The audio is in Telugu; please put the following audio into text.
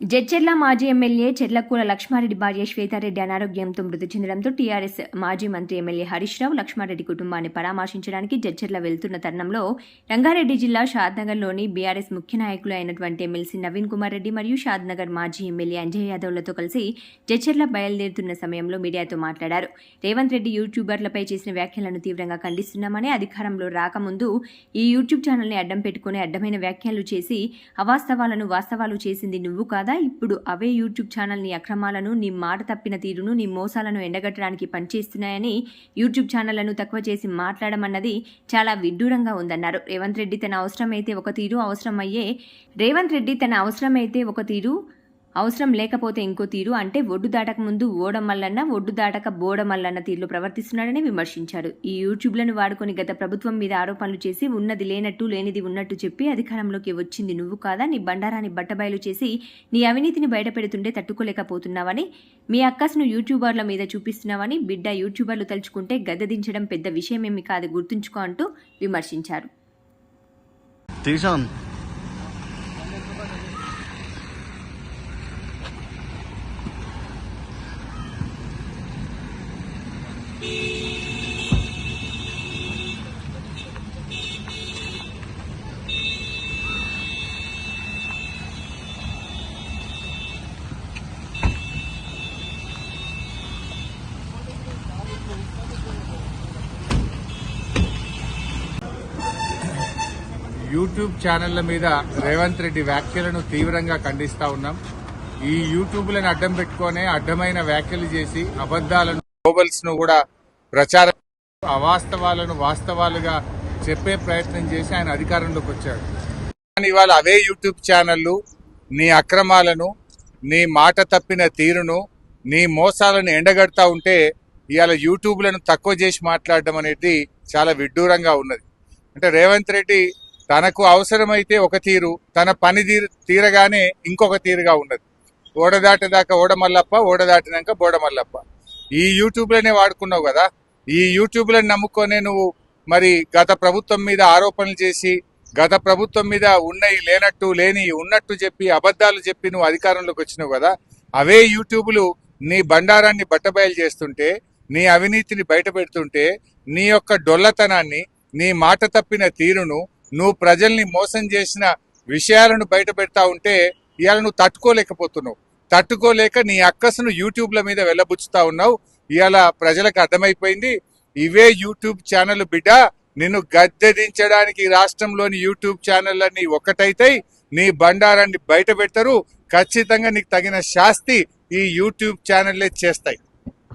జడ్చెర్ల మాజీ ఎమ్మెల్యే చెర్లకూర లక్ష్మారెడ్డి భార్య శ్వేతారెడ్డి అనారోగ్యంతో మృతి చెందడంతో టీఆర్ఎస్ మాజీ మంత్రి ఎమ్మెల్యే హరీష్ రావు లక్ష్మారెడ్డి కుటుంబాన్ని పరామర్శించడానికి జడ్చెర్ల వెళ్తున్న తరుణంలో రంగారెడ్డి జిల్లా షాద్నగర్లోని బీఆర్ఎస్ ముఖ్య నాయకులు అయినటువంటి ఎమ్మెల్సీ నవీన్ కుమార్ రెడ్డి మరియు షాద్నగర్ మాజీ ఎమ్మెల్యే అంజయ్ యాదవ్లతో కలిసి జడ్చెర్ల బయలుదేరుతున్న సమయంలో మీడియాతో మాట్లాడారు. రేవంత్ రెడ్డి యూట్యూబర్లపై చేసిన వ్యాఖ్యలను తీవ్రంగా ఖండిస్తున్నామని అధికారంలో రాకముందు ఈ యూట్యూబ్ ఛానల్ని అడ్డం పెట్టుకుని అడ్డమైన వ్యాఖ్యలు చేసి అవాస్తవాలను వాస్తవాలు చేసింది నువ్వు కాదు ఇప్పుడు అవే యూట్యూబ్ ఛానల్ నీ అక్రమాలను నీ మాట తప్పిన తీరును నీ మోసాలను ఎండగట్టడానికి పనిచేస్తున్నాయని యూట్యూబ్ ఛానళ్ళను తక్కువ చేసి మాట్లాడమన్నది చాలా విడ్డూరంగా ఉందన్నారు. రేవంత్ రెడ్డి తన అవసరమైతే ఒక తీరు అవసరమయ్యే రేవంత్ రెడ్డి తన అవసరమైతే ఒక తీరు అవసరం లేకపోతే ఇంకో తీరు అంటే ఒడ్డు దాటక ముందు ఓడమల్లన్న ఒడ్డు దాటక బోడమల్లన్న తీరులో ప్రవర్తిస్తున్నాడని విమర్శించారు. ఈ యూట్యూబ్లను వాడుకొని గత ప్రభుత్వం మీద ఆరోపణలు చేసి ఉన్నది లేనట్టు లేనిది ఉన్నట్టు చెప్పి అధికారంలోకి వచ్చింది నువ్వు కాదా? నీ బండారాన్ని బట్టబయలు చేసి నీ అవినీతిని బయటపెడుతుంటే తట్టుకోలేకపోతున్నావని మీ అక్కస్ను యూట్యూబర్ల మీద చూపిస్తున్నావని బిడ్డ యూట్యూబర్లు తలుచుకుంటే గద్దెదించడం పెద్ద విషయమేమి కాదు గుర్తుంచుకో అంటూ విమర్శించారు. తీసాం యూట్యూబ్ ఛానళ్ళ మీద రేవంత్ రెడ్డి వ్యాఖ్యలను తీవ్రంగా ఖండిస్తా ఉన్నాం. ఈ యూట్యూబ్లను అడ్డం పెట్టుకునే అడ్డమైన వ్యాఖ్యలు చేసి అబద్దాలను గ్లోబల్స్ను కూడా ప్రచారం అవాస్తవాలను వాస్తవాలుగా చెప్పే ప్రయత్నం చేసి ఆయన అధికారంలోకి వచ్చాడు. కానీ ఇవాళ అవే యూట్యూబ్ ఛానళ్ళు నీ అక్రమాలను నీ మాట తప్పిన తీరును నీ మోసాలను ఎండగడతా ఉంటే ఇవాళ యూట్యూబ్లను తక్కువ చేసి మాట్లాడడం అనేది చాలా విడ్డూరంగా ఉన్నది. అంటే రేవంత్ రెడ్డి తనకు అవసరమైతే ఒక తీరు తన పని తీరు తీరగానే ఇంకొక తీరుగా ఉన్నది. ఓడదాటేదాకా ఓడమల్లప్ప ఓడదాటినాక బోడమల్లప్ప. ఈ యూట్యూబ్లోనే వాడుకున్నావు కదా? ఈ యూట్యూబ్లను నమ్ముకొనే నువ్వు మరి గత ప్రభుత్వం మీద ఆరోపణలు చేసి గత ప్రభుత్వం మీద ఉన్నవి లేనట్టు లేని ఉన్నట్టు చెప్పి అబద్ధాలు చెప్పి నువ్వు అధికారంలోకి వచ్చినావు కదా? అవే యూట్యూబ్లు నీ బండారాన్ని బట్టబయలు చేస్తుంటే నీ అవినీతిని బయట పెడుతుంటే నీ యొక్క డొల్లతనాన్ని నీ మాట తప్పిన తీరును నువ్వు ప్రజల్ని మోసం చేసిన విషయాలను బయట పెడతా ఉంటే ఇవాళ నువ్వు తట్టుకోలేకపోతున్నావు. తట్టుకోలేక నీ అక్కసును యూట్యూబ్ల మీద వెళ్ళబుచ్చుతా ఉన్నావు. ఇవాళ ప్రజలకు అర్థమైపోయింది. ఇవే యూట్యూబ్ ఛానల్ బిడ్డ నిన్ను గద్దెదించడానికి రాష్ట్రంలోని యూట్యూబ్ ఛానళ్ళన్నీ ఒకటైతాయి నీ బండారాన్ని బయట పెడతారు. ఖచ్చితంగా నీకు తగిన శాస్తి ఈ యూట్యూబ్ ఛానల్లే చేస్తాయి.